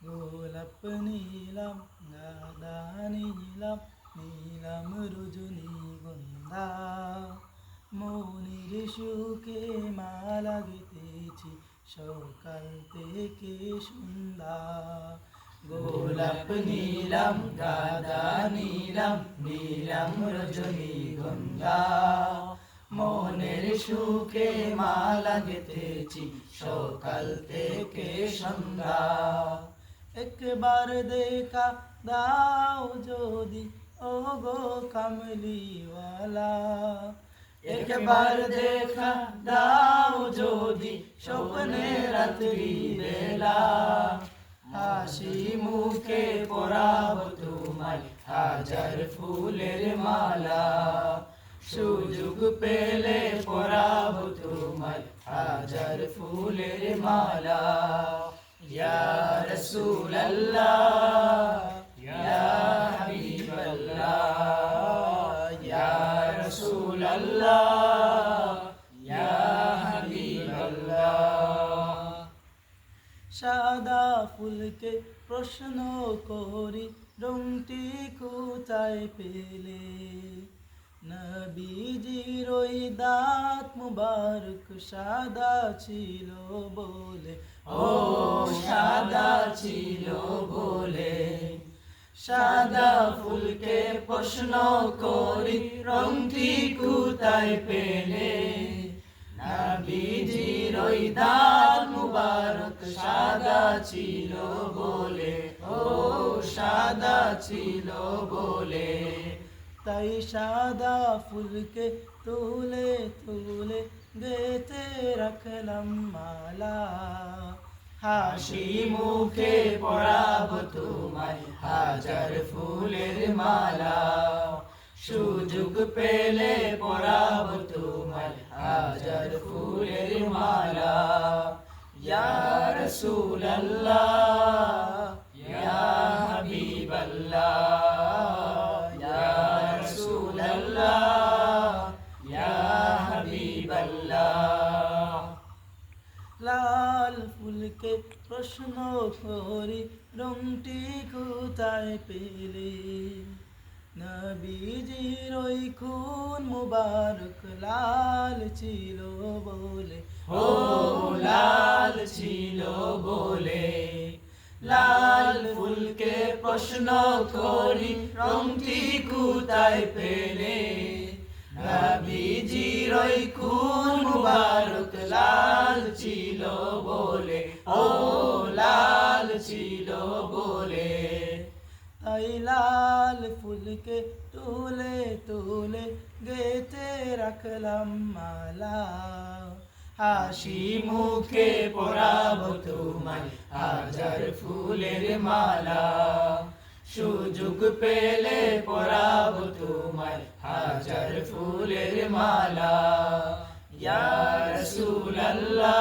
গোলাপ নীলাম গাদা নীলাম নীলাম রজনী গন্ধা মনির সুখে মালা গেতেছি সকাল থেকে সন্ধ্যা গোলাপ নীলাম গাদা নীলাম নীলাম রজনী গন্ধা মনের সুখে মালা গেতেছি সকাল থেকে সন্ধ্যা একবার দেখা দাও যদি ও গো কামলিওয়ালা। একবার দেখা দাও যদি, স্বপ্নে রাত্রি বেলা। হাসি মুখে পরাব তোমায়, হাজার ফুলের মালা। সুযোগ পেলে পরাব তোমায়, হাজার ফুলের মালা। ইয়া রাসূলুল্লাহ। ইয়া হাবিবাল্লাহ। ইয়া রাসূলুল্লাহ। ইয়া হাবিবাল্লাহ। সাদা ফুলকে প্রশ্ন করি রংটি কোথায় পেলে? নবীজির ওই দাঁত মুবারক সাদা ছিল বলে। ও সাদা ছিল বলে সাদা ফুলকে প্রশ্ন করি রংটি কোথায় পেলে? নবীজির ওই দাঁত মুবারক সাদা ছিল বলে, ও সাদা ছিল বলে। তাই সাদা ফুলকে তুলে তুলে গেতে রাখলাম মালা। হাসি মুখে পড়াব তোমায়, হাজার ফুলের মালা। সুযোগ পেলে পড়াব তোমায়, হাজার ফুলের মালা। ইয়া রাসূলুল্লাহ। লাল ফুলকে প্রশ্ন করি, রংটি কোথায় পেলে? নবীজির ওই খুন মুবারক লাল ছিল বলে। ও লাল ছিল বলে। লাল ফুলকে প্রশ্ন করি, রংটি কোথায় পেলে? নবীজির ওই খুন মুবারক লাল ছিল বলে, ও লাল ছিল বলে। তাই লাল ফুলকে তুলে তুলে গেতে রাখলাম মালা। হাসি মুখে পরাব তোমায় হাজার ফুলের মালা। সুযোগ পেলে পরাব তোমায় হাজার ফুলের মালা। রাসূলুল্লাহ।